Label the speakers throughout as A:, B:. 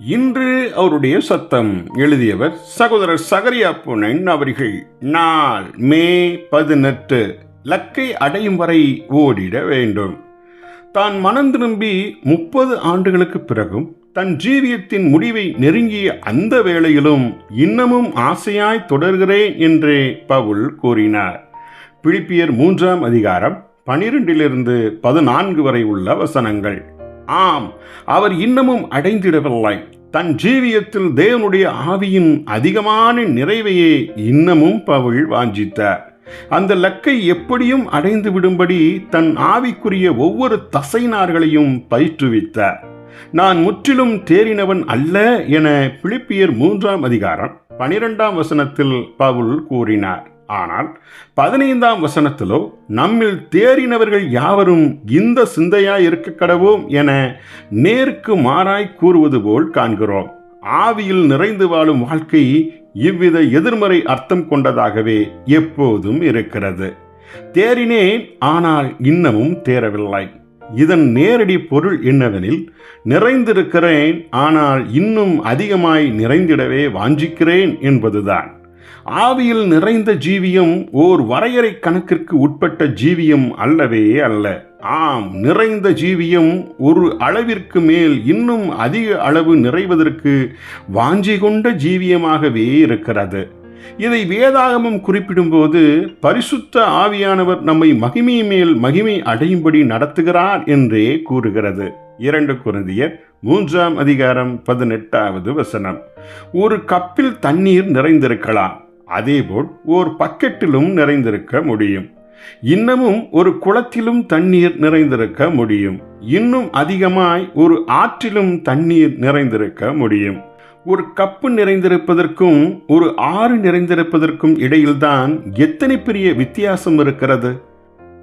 A: இன்று அவருடைய சத்தம் எழுதியவர் சகோதரர் சகரியா புனன் அவர்கள். நாள் மே பதினெட்டு. லக்கை அடையும் வரை ஓடிட வேண்டும். தான் மனம் திரும்பி முப்பது ஆண்டுகளுக்கு பிறகும் தன் ஜீவியத்தின் முடிவை நெருங்கிய அந்த வேளையிலும் இன்னமும் ஆசையாய் தொடர்கிறேன் என்றே பவுல் கூறினார். பிலிப்பியர் மூன்றாம் அதிகாரம் பனிரெண்டிலிருந்து பதினான்கு வரை உள்ள வசனங்கள். ஆம் அவர் இன்னமும் அடைந்திடவில்லை. தன் ஜீவியத்தில் தேவனுடைய ஆவியின் அதிகமான நிறைவையே இன்னமும் பவுல் வாஞ்சித்தார். அந்த லக்கை எப்படியும் அடைந்து விடும்படி தன் ஆவிக்குரிய ஒவ்வொரு தசைநார்களையும் பயிற்றுவித்தார். நான் முற்றிலும் தேறினவன் அல்ல என பிலிப்பியர் மூன்றாம் அதிகாரம் பனிரெண்டாம் வசனத்தில் பவுல் கூறினார். ஆனால் பதினைந்தாம் வசனத்திலோ நம்மில் தேறினவர்கள் யாவரும் இந்த சிந்தையாய் இருக்க கடவோம் என நேருக்கு மாறாய் கூறுவது போல் காண்கிறோம். ஆவியில் நிறைந்து வாழும் வாழ்க்கை இவ்வித எதிர்மறை அர்த்தம் கொண்டதாகவே எப்போதும் இருக்கிறது. தேறினேன் ஆனால் இன்னமும் தேரவில்லை இதன் நேரடி பொருள் என்னவெனில் நிறைந்திருக்கிறேன் ஆனால் இன்னும் அதிகமாய் நிறைந்திடவே வாஞ்சிக்கிறேன் என்பதுதான். ஆவியில் நிறைந்த ஜீவியம் ஓர் வரையறை கணக்கிற்கு உட்பட்ட ஜீவியம் அல்லவே அல்ல. ஆம் நிறைந்த ஜீவியம் ஒரு அளவிற்கு மேல் இன்னும் அதிக அளவு நிறைவதற்கு வாஞ்சி கொண்ட ஜீவியமாகவே இருக்கிறது. இதை வேதாகமம் குறிப்பிடும்போது பரிசுத்த ஆவியானவர் நம்மை மகிமை மேல் மகிமை அடையும்படி நடத்துகிறார் என்றே கூறுகிறது. இரண்டு குருந்தியர் மூன்றாம் அதிகாரம் பதினெட்டாவது வசனம். ஒரு கப்பில் தண்ணீர் நிறைந்திருக்கலாம் அதேபோல் ஓர் பக்கெட்டிலும் நிறைந்திருக்க முடியும். இன்னமும் ஒரு குளத்திலும் தண்ணீர் நிறைந்திருக்க முடியும். இன்னும் அதிகமாய் ஒரு ஆற்றிலும் தண்ணீர் நிறைந்திருக்க முடியும். ஒரு கப்பு நிறைந்திருப்பதற்கும் ஒரு ஆறு நிறைந்திருப்பதற்கும் இடையில்தான் எத்தனை பெரிய வித்தியாசம் இருக்கிறது?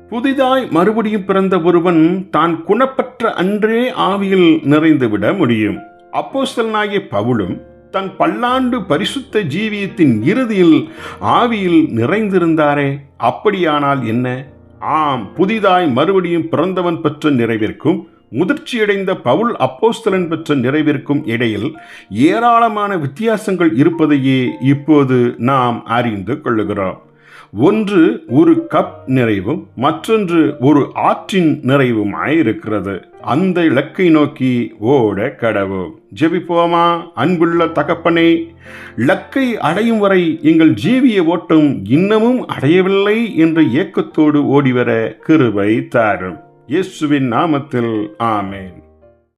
A: புதிதாய் மறுபடியும் பிறந்த ஒருவன் தான் குணப்பற்ற அன்றே ஆவியில் நிறைந்துவிட முடியும். அப்போஸ்தலனாகிய பவுலும் தன் பல்லாண்டு பரிசுத்த ஜீவியத்தின் இறுதியில் ஆவியில் நிறைந்திருந்தாரே அப்படியானால் என்ன? ஆம் புதிதாய் மறுபடியும் பிறந்தவன் பெற்ற நிறைவிற்கும் முதிர்ச்சியடைந்த பவுல் அப்போஸ்தலன் பெற்ற நிறைவிற்கும் இடையில் ஏராளமான வித்தியாசங்கள் இருப்பதையே இப்போது நாம் அறிந்து கொள்ளுகிறோம். ஒன்று ஒரு கப் நிறைவும் மற்றொன்று ஒரு ஆற்றின் நிறைவுமாய் இருக்கிறது. அந்த இலக்கை நோக்கி ஓட கடவோம். ஜெபிப்போமா அன்புள்ள தகப்பனே? லக்கை அடையும் வரை எங்கள் ஜீவிய ஓட்டம் இன்னமும் அடையவில்லை என்ற ஏக்கத்தோடு ஓடிவர கிருபை தாரும். இயேசுவின் நாமத்தில் ஆமேன்.